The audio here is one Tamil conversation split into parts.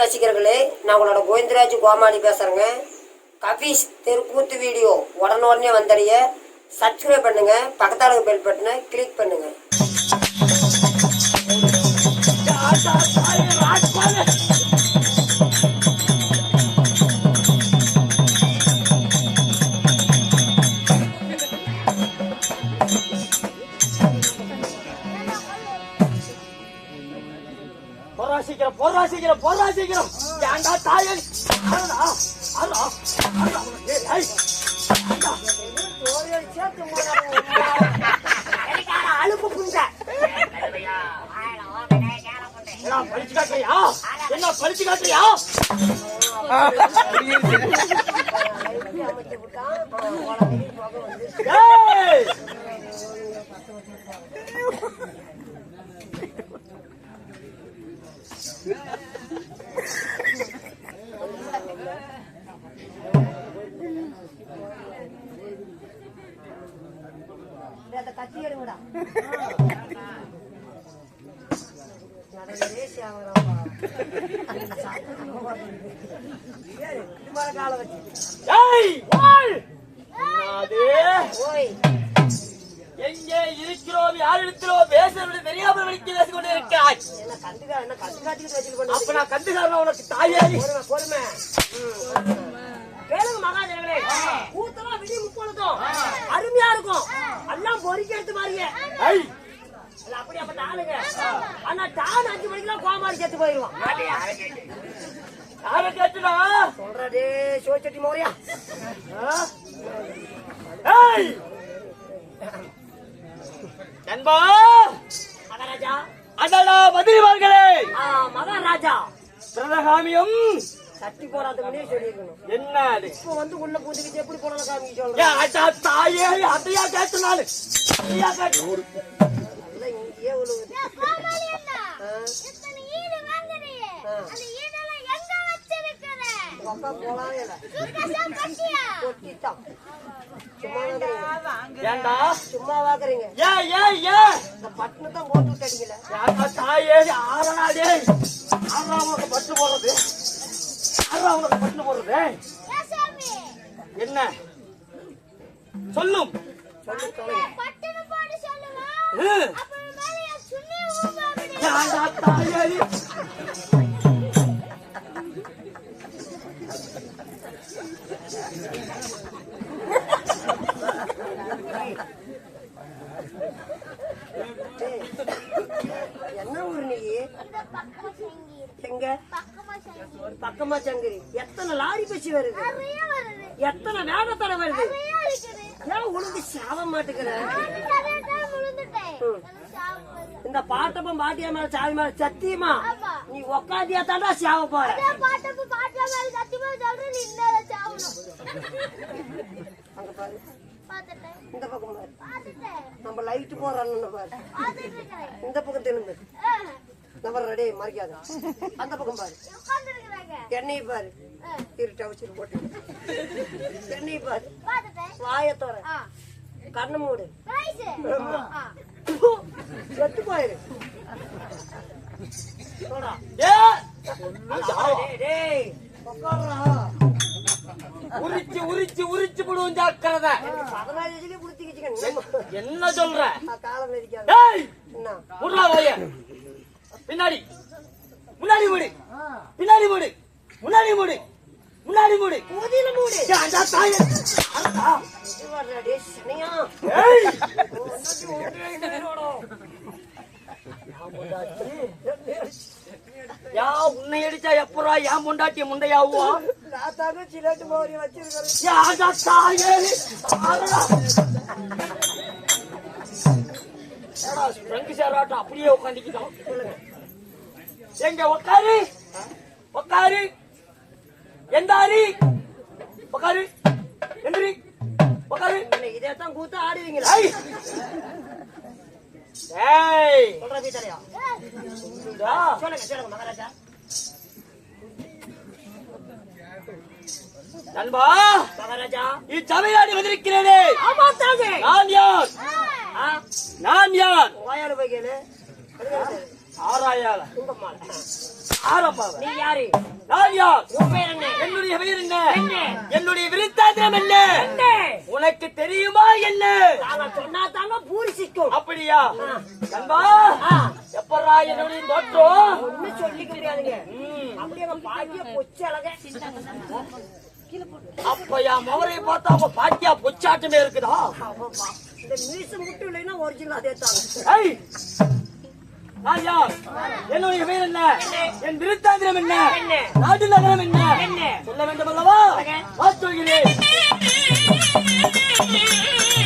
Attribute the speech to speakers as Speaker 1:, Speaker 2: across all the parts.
Speaker 1: ரசிகர்களே. நான் உங்களோட கோவிந்தராஜ் கோமாளி பேசுறேங்க. கபீஸ் தெருக்கூத்து வீடியோ உடனுடனே வந்தடைய. சப்ஸ்கிரைப் பண்ணுங்க. பக்கத்தால பெல் பட்டனை கிளிக் பண்ணுங்க.
Speaker 2: போறா சீக்கிரம் போறா சீக்கிரம் போறா சீக்கிரம் ஏண்டா தாயன் அடடா அடடா அடடா. ஏய் ஏய். ஏண்டா. என்ன பழிச்சு காட்டுறியா? என்ன பழிச்சு காட்டுறியா? ஏய்.
Speaker 1: கத்தி எடுங்கடா
Speaker 2: வாழ் என்னது
Speaker 1: ஓய்
Speaker 2: எங்கே இருக்கிறோம்? யாரிடத்திலோ பேசுறது தெரியாமல் வெளிக்கு பேசிக் கொண்டு இருக்காய் அப்ப நான் கண்டுகாரன் உனக்கு தாயேரி
Speaker 1: பொறுமை கேளுங்க மகாஜனங்களே. கூத்தெல்லாம் விடி முப்பொழுதும். அருமையா இருக்கும். எல்லாம் பொறிக்க எடுத்து பாருங்க
Speaker 2: ஐய்.
Speaker 1: இல்ல அப்படியாப்பட்ட ஆளுங்க ஆனா டான் அஞ்சு மணிக்கெல்லாம் கோமாரி செத்து போயிருவான்.
Speaker 2: யாரை கேட்டுடா
Speaker 1: சொல்றதே சிவச்சட்டி மோரியா.
Speaker 2: ஏய். நண்பா!
Speaker 1: மகாராஜா.
Speaker 2: அடடா மதிரிவார்களே
Speaker 1: ஆ, மகாராஜா.
Speaker 2: பிரதகாமியம்
Speaker 1: சட்டி போடாத முன்னே சொல்லியிருக்கணும்.
Speaker 2: என்ன அது
Speaker 1: இப்போ வந்து உள்ள பூந்துக்கிட்டு எப்படி போடலாம்
Speaker 2: ஏ,
Speaker 1: சொல்றேன்.
Speaker 2: தாயே அதையா கேட்டு நானு? அதையா கேட்டு
Speaker 1: இங்கேயே
Speaker 3: கோமாளி அண்ணா,
Speaker 1: ஆ.
Speaker 3: இத்தனை ஈடு வாங்குறியே,
Speaker 1: ஆ.
Speaker 3: அந்த ஈடெல்லாம் எங்க வச்சிருக்கிற?
Speaker 1: உங்க அக்கா போலாம் இல்ல
Speaker 3: சுக்கசா பட்டியா?
Speaker 1: கொட்டித்தான் சும்மா வாக்குறீங்க
Speaker 2: ஏண்டா
Speaker 1: சும்மா வாக்குறீங்க
Speaker 2: ஏ ஏ ஏ
Speaker 1: இந்த பட்டுனு தான் போட்டு விட்டு அடிக்கல
Speaker 2: ஏண்டா தாயே ஆறடா டேய் ஆறா உனக்கு பட்டு போடுறது ஆறா உனக்கு பட்டு போடுறது? என்ன சொல்லும்
Speaker 1: சொல்லி தொலைங்க
Speaker 3: பட்டுன்னு போட்டு
Speaker 1: என்ன ஊர் நீ? எங்க?
Speaker 3: பக்கமா சங்கி.
Speaker 1: பக்கமா சங்கரி. எத்தனை லாரி பசி வருது? எத்தனை வேகத்தடை வருது. ஏன் உனக்கு சாவ மாட்டேங்கிற? இந்த பாட்டப்பம் பாட்டியா மேல சாவி மேல சத்தியமா. நீ உக்காந்தியா தாண்டா சாவ போற. இந்த பக்கம் நம்ம லைட் போறான்னு பாரு. இந்த பக்கம் திரும்பு நம்ம ரெடி மறைக்காத? அந்த பக்கம் பாரு. எண்ணெய் பாரு. இருட்டு அவசியம் போட்டு. எண்ணெய் பாரு.
Speaker 3: பார்த்துட்டேன்.
Speaker 1: வாய தோற.
Speaker 3: ஆ,
Speaker 1: கண்ணு மூடு. செத்து போயிரு.
Speaker 2: உரிச்சு உரிச்சு உரிச்சு விடுவோம் ஜாக்கிரதை. என்ன சொல்ற பின்னாடி முன்னாடி மூடு பின்னாடி மூடு முன்னாடி மூடு முன்னாடி மூடு
Speaker 1: ஊதியில மூடு.
Speaker 2: ஏண்டா தாயே அடடா.
Speaker 1: இது வர்றா, டேய், சனியா.
Speaker 2: ஏய்
Speaker 1: இந்த.
Speaker 2: யா உன்னை அடிச்சா எப்பரா என் முண்டாட்டி முண்டையாவா
Speaker 1: நான் தாங்க சிலேட்டு மோரி வச்சிருக்கிறேன்.
Speaker 2: யாடா தாயே ஆடா சேராட்டம் அப்படியே உட்காந்துக்கிட்டோம் எங்க உட்காரு உட்காரு எந்தாரி? உட்காரு எந்திரி உட்காரு
Speaker 1: இன்னைக்கு இதைத்தான் கூத்து ஆடுவீங்களா?
Speaker 2: ஏய்.
Speaker 1: சொல்றா பீத்தலையா? சொல்லுங்க, சொல்லுங்க, மகாராஜா.
Speaker 2: நண்பா.
Speaker 1: மகாராஜா.
Speaker 2: இச்சபையாடி வந்திருக்கிறேனே.
Speaker 1: ஆமா, தாங்க.
Speaker 2: நான் யார்? நான் யார்?
Speaker 1: வாயால போய் கேளு.
Speaker 2: ஆராயால. ஆரம்பம்
Speaker 4: நீ யாரு?
Speaker 2: நான் யார் என்னுடைய பெயர் என்ன?
Speaker 4: என்ன?
Speaker 2: என்னுடைய விருத்தாந்திரம் என்ன? உனக்கு தெரியுமா என்ன?
Speaker 4: சொன்னா தாங்க பூரிசிக்கும்
Speaker 2: அப்படியா? கண்பா
Speaker 4: ஆ.
Speaker 2: எப்பரா என்னுடைய தோற்றம்?
Speaker 4: ஒண்ணும் சொல்லிக்க முடியாதுங்க. அப்படி எங்க பாட்டிய பொச்சு அழக
Speaker 2: அப்ப என் மவரை பார்த்தா அப்ப பாட்டியா பொச்சாட்டமே இருக்குதா?
Speaker 4: இந்த மீச முட்டு இல்லைன்னா ஒரிஜினல் அதே தாங்க!
Speaker 2: நான் யார் என்னுடைய பெயர் என்ன? என் விருத்தாந்திரம் என்ன? நாட்டு நகரம் என்ன? சொல்ல வேண்டும் அல்லவா சொல்கிறேன்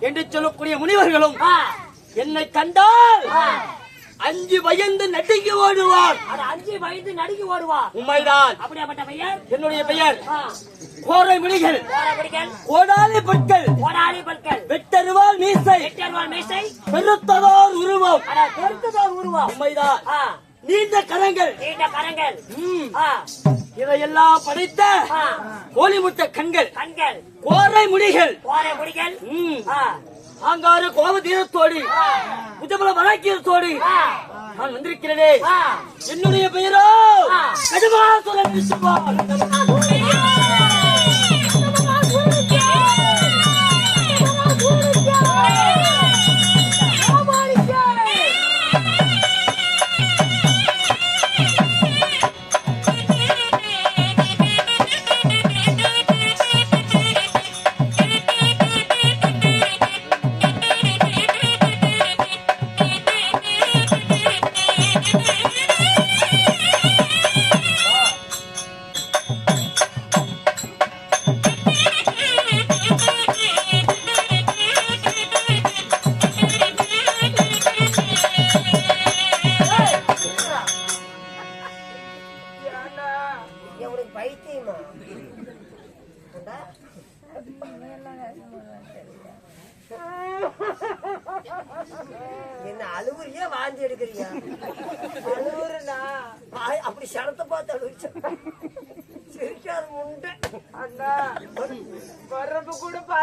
Speaker 2: என்று சொல்லக்கூடிய முனிவர்களும் என்னை கண்டால். அஞ்சு பயந்து நடுங்கி ஓடுவார்.
Speaker 4: அஞ்சு வயது நடுங்கி ஓடுவா
Speaker 2: உண்மைதான்.
Speaker 4: அப்படியாப்பட்ட பெயர்?
Speaker 2: என்னுடைய பெயர் கோரை
Speaker 4: கோரபிடிகள்
Speaker 2: கோடாலி பற்கள்.
Speaker 4: கோடாலி பற்கள்.
Speaker 2: வெட்டருவால் மீசை.
Speaker 4: வெட்டர்வாள் மீசை.
Speaker 2: பெருத்ததோர் உருவம்.
Speaker 4: பெருத்துதோர் உருவம்.
Speaker 2: உண்மைதான். நீண்ட கரங்கள்.
Speaker 4: நீண்ட கரங்கள்.
Speaker 2: இதையெல்லாம் படைத்த
Speaker 4: ஆ,
Speaker 2: கோழி முட்டை கண்கள்.
Speaker 4: கண்கள்.
Speaker 2: கோரை முடிகள்.
Speaker 4: கோரை முடிகள்.
Speaker 2: ஆங்காறு கோப தீரத்தோடு புத்தபல வழக்கியத்தோடு நான் வந்திருக்கிறேனே. என்னுடைய பெயரோ. கடுமாசுரன் விசுவான்.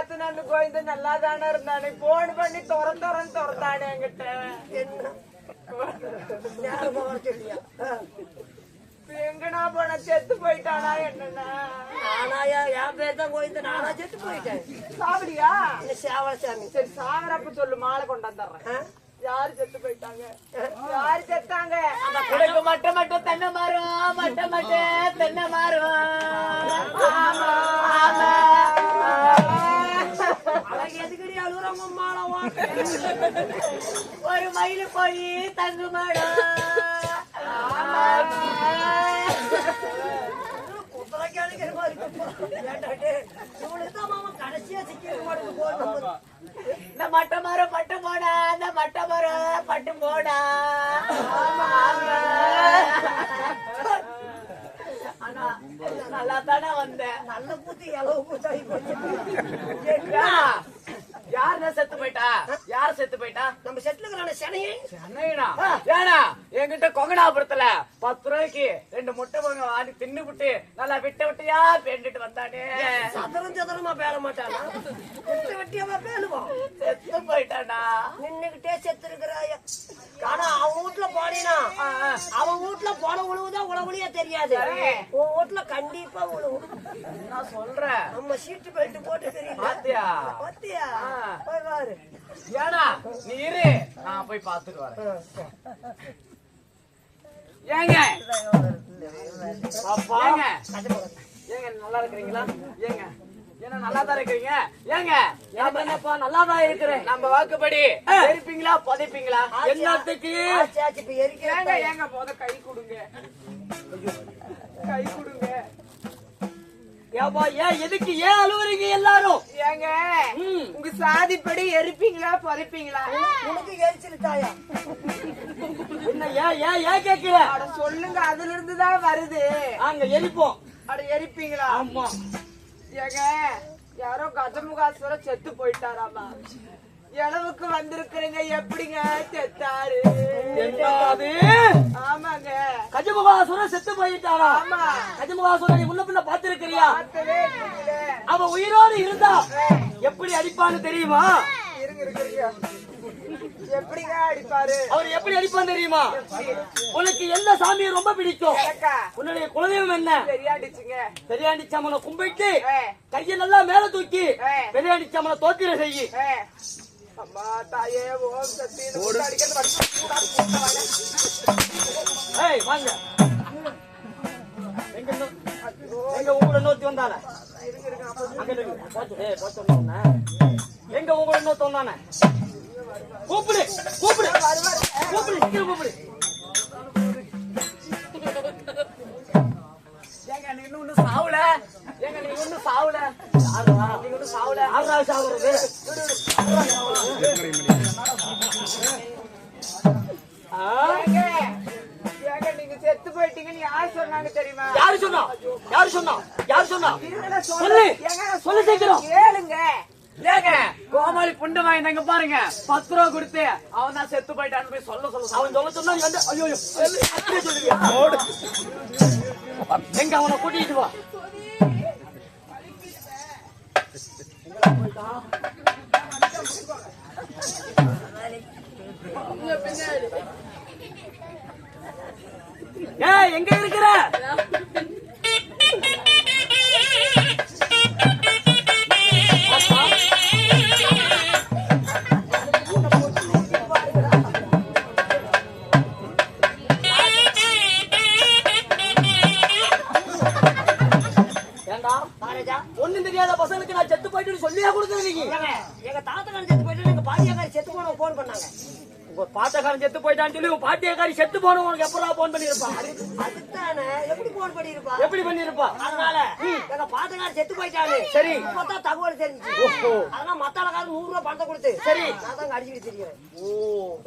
Speaker 1: பார்த்து
Speaker 5: நான் கோயந்த நல்லா தானே இருந்தானே? போன் பண்ணி துற துறன்னு துறந்தானே என்கிட்ட. எங்கடா போன செத்து போயிட்டானா என்னண்ணா?
Speaker 1: நானாயா? என் பேர் தான் கோயிந்த நானா செத்து போயிட்டேன்.
Speaker 5: சாவடியா?
Speaker 1: என்ன சேவலசாமி.
Speaker 5: சரி சாவரப்ப சொல்லு மாலை கொண்டு வந்துடுறேன்
Speaker 1: ஆ?
Speaker 5: யாரு செத்து போயிட்டாங்க? யாரு செத்தாங்க? மட்ட மட்ட தென்னை மரம் மட்ட மட்ட தென்னை மரம்.
Speaker 1: மாட்டேங்குது போன் நம்பர்
Speaker 5: இந்த மட்ட மரம் பட்டு போடா இந்த மட்ட மரம் பட்டு போடா. நல்லா தானே வந்தேன்.
Speaker 1: நல்ல கூத்து எளவு கூத்தாகி போச்சு.
Speaker 5: ஏண்டா, செத்து போயிட்டா? யார் செத்து போயிட்டா?
Speaker 1: நம்ம இருக்கிற சனையே.
Speaker 5: அண்ணா ஏனா என்கிட்ட கொங்கனாபுரத்துல பத்து ரூபாய்க்கு ரெண்டு முட்டை பொங்க வாங்கி தின்னுபிட்டு நல்லா விட்ட விட்டையா பேண்டுட்டு வந்தானே.
Speaker 1: சதரம் சதரமா பேர மாட்டானா? வெட்டி வெட்டியாவா பேணுவான்
Speaker 5: செத்து போயிட்டானா?
Speaker 1: நின்னுகிட்டே செத்து இருக்கிறாய. ஆனா அவன் வீட்டுல போனீனா. அவன் வீட்டுல போன உழவுதான் உழவுலயே தெரியாது. உன் வீட்டுல கண்டிப்பா உழவு
Speaker 5: நான் சொல்றேன்
Speaker 1: நம்ம சீட்டு பெல்ட் போட்டு தெரியுமா
Speaker 5: பாத்தியா?
Speaker 1: பாத்தியா? பாரு.
Speaker 5: ஏனா நீ இரு. நான் போய் பாத்துட்டு வரேன். ஏங்க?
Speaker 1: அப்பா.
Speaker 5: ஏங்க? ஏங்க நல்லா இருக்கிறீங்களா? ஏங்க. என்ன நல்லா தான் இருக்கிறீங்க? ஏங்க நம்ம என்னப்பா நல்லா தான் இருக்கிறேன். நம்ம வாக்குப்படி. எரிப்பீங்களா புதைப்பீங்களா?
Speaker 1: இப்ப
Speaker 5: ஏங்க ஏங்க முத கை கொடுங்க. கை கொடுங்க.
Speaker 2: ஏப்பா ஏன் எதுக்கு ஏன் அழுவுறீங்க எல்லாரும்?
Speaker 5: ஏங்க உங்க சாதிப்படி எரிப்பீங்களா புதைப்பீங்களா?
Speaker 1: உனக்கு எரிச்சல் தாயா
Speaker 2: என்ன ஏன் ஏன் ஏன் கேட்கல?
Speaker 5: அட சொல்லுங்க அதுல இருந்து தான் வருது.
Speaker 2: அங்க எரிப்போம்.
Speaker 5: அட எரிப்பீங்களா?
Speaker 2: ஆமா.
Speaker 5: ஏங்க யாரோ கஜமுகாசுரம் செத்து போயிட்டாராமா? இளவுக்கு வந்திருக்கிறீங்க. எப்படிங்க? செத்தாரு. ஆமாங்க.
Speaker 2: கஜமுகாசுரன் செத்து போயிட்டானா
Speaker 5: ஆமா.
Speaker 2: கஜமுகாசுரன் முன்ன பின்ன பாத்திருக்கிறியா. அவன் உயிரோடு இருந்தா எப்படி அடிப்பான்னு தெரியுமா?
Speaker 5: எப்படிங்க அடிப்பாரு?
Speaker 2: அவர் எப்படி அடிப்பான்னு தெரியுமா? உனக்கு எந்த சாமியை ரொம்ப பிடிக்கும்? உன்னுடைய குலதெய்வம் என்ன?
Speaker 5: சரியாடிச்சுங்க
Speaker 2: பெரியாண்டி சாமனை கும்பிட்டு கையை நல்லா மேல தூக்கி
Speaker 5: ஏ.
Speaker 2: பெரியாண்டி சாமனை தோத்திர செய்யி.
Speaker 5: அம்மா தாயே ஓம் சக்தி அடிக்கிறது.
Speaker 2: ஏய் வாங்க எங்க எங்க உங்களை நோத்தி வந்தானே. எங்க உங்களை நோத்தி வந்தானே கூப்பிடு கூப்பிடு கூப்பிடு கூப்பிடு
Speaker 5: ஏங்க நீ இன்னும் ஒண்ணும் சாவல ஏங்க நீ இன்னும் சாவல
Speaker 2: யாரா?
Speaker 5: நீ இன்னும் சாவல
Speaker 2: யாரா சாகுறது
Speaker 5: நீங்க செத்து போயிட்டீங்கன்னு யாரு சொன்னாங்க தெரியுமா
Speaker 2: யாரு சொன்னா யாரு சொன்னா யாரு சொன்னா
Speaker 5: இருங்கடா,
Speaker 2: சொல்லு
Speaker 5: சொல்றேன். ஏங்க,
Speaker 2: சொல்லு சீக்கிரம்
Speaker 5: கேளுங்க ஏங்க கோமாளி புண்டு வாங்கினாங்க பாருங்க பத்து ரூபா கொடுத்து அவன் தான் செத்து போயிட்டான்னு போய் சொல்ல சொல்ல
Speaker 2: அவன் சொல்ல சொன்னா வந்து ஐயோ ஐயோ, எங்க அவனை கூட்டிட்டு வா எங்க இருக்கிற? உங்க பாட்டக்காரன் செத்து போயிட்டான்னு சொல்லி உன் பாட்டியக்காரி செத்து போன உனக்கு எப்படா போன் பண்ணிருப்பா
Speaker 1: அதுதானே எப்படி போன் பண்ணிருப்பா
Speaker 2: எப்படி பண்ணிருப்பா
Speaker 1: அதனால எங்க பாட்டக்காரர் செத்து போயிட்டாரு
Speaker 2: சரி.
Speaker 1: இப்பதான் தகவல் தெரிஞ்சு. அதனால மத்தாளக்காரர் நூறு ரூபாய் பணத்தை கொடுத்து
Speaker 2: சரி.
Speaker 1: நான் அடிச்சுட்டு தெரியும்
Speaker 2: ஓ.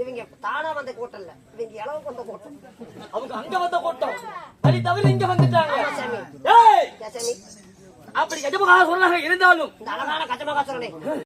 Speaker 1: இவங்க தானா வந்த கூட்டம் இல்ல இவங்க இளவு கொண்ட கூட்டம்.
Speaker 2: அவங்க அங்க வந்த கூட்டம். அது தவிர இங்க வந்துட்டாங்க.
Speaker 1: சாமி.
Speaker 2: அப்படி கஜமகா சொன்னாங்க இருந்தாலும்.
Speaker 1: அழகான கச்சமகா சொல்றேன்